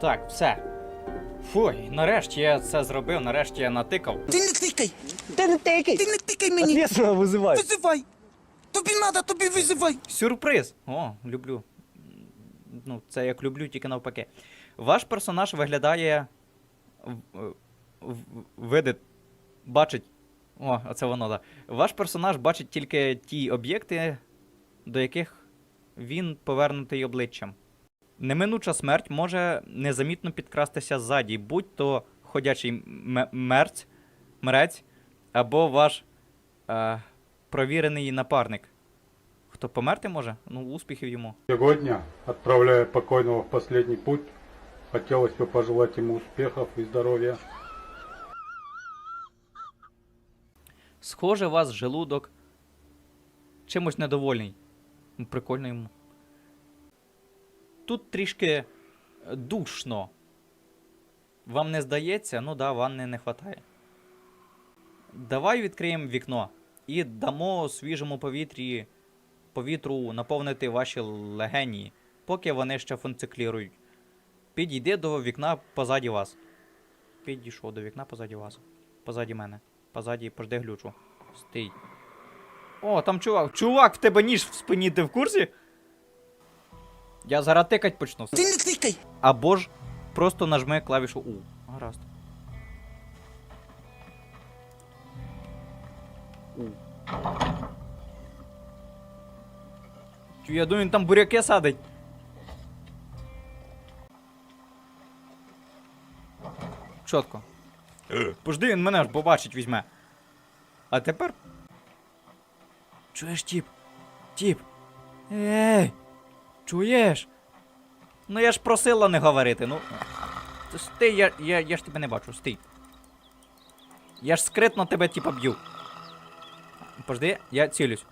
Так, все. Фуй, нарешті я це зробив, нарешті я натикав. Ти не тикай! Ти не тикай! Ти не тикай мені! Ответственно вызывай. Визивай! Тобі надо, тобі визивай! Сюрприз! О, люблю. Ну, це як люблю, тільки навпаки. Ваш персонаж виглядає. в- в- Видить. Бачить. О, оце воно, да. Ваш персонаж бачить тільки ті об'єкти, до яких він повернутий обличчям. Неминуча смерть може незамітно підкрастися ззаді, будь то ходячий мерць, мерець, або ваш е, провірений напарник. Хто померти може? Ну, успіхів йому. Сегодня, отправляя покойного в последний путь, хотелось бы пожелать ему успехов и здоровья. Схоже, вас желудок чимось недовольний. Ну, Прикольно йому. Тут трішки е, душно. Вам не здається? Ну да, ванни не вистачає. Давай відкриємо вікно і дамо свіжому повітрі повітру наповнити ваші легені, поки вони ще функціклірують. Підійди до вікна позаді вас. Підійшов до вікна позаді вас. Позаді мене. Позаді, пожди глючу. Стій. О, там чувак. Чувак, в тебе ніж в спині, ти в курсі? Я зараз тикать почну. Ти не тикай! Або ж просто нажми клавішу У. Гаразд. У. Чу, я думаю, він там буряки садить. Чотко. Пожди, він мене ж побачить візьме. А тепер. Чуєш, тіп? Тіп. Ей! Чуєш? Ну я ж просила не говорити, ну. Ти Стій, я, я, я ж тебе не бачу, стій. Я ж скритно тебе типа б'ю. Пожди, я цілюсь.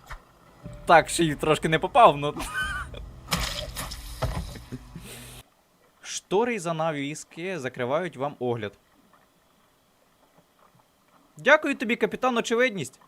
Так, ще й трошки не попав, ну. Штори і занавіски закривають вам огляд. Дякую тобі, капітан Очевидність.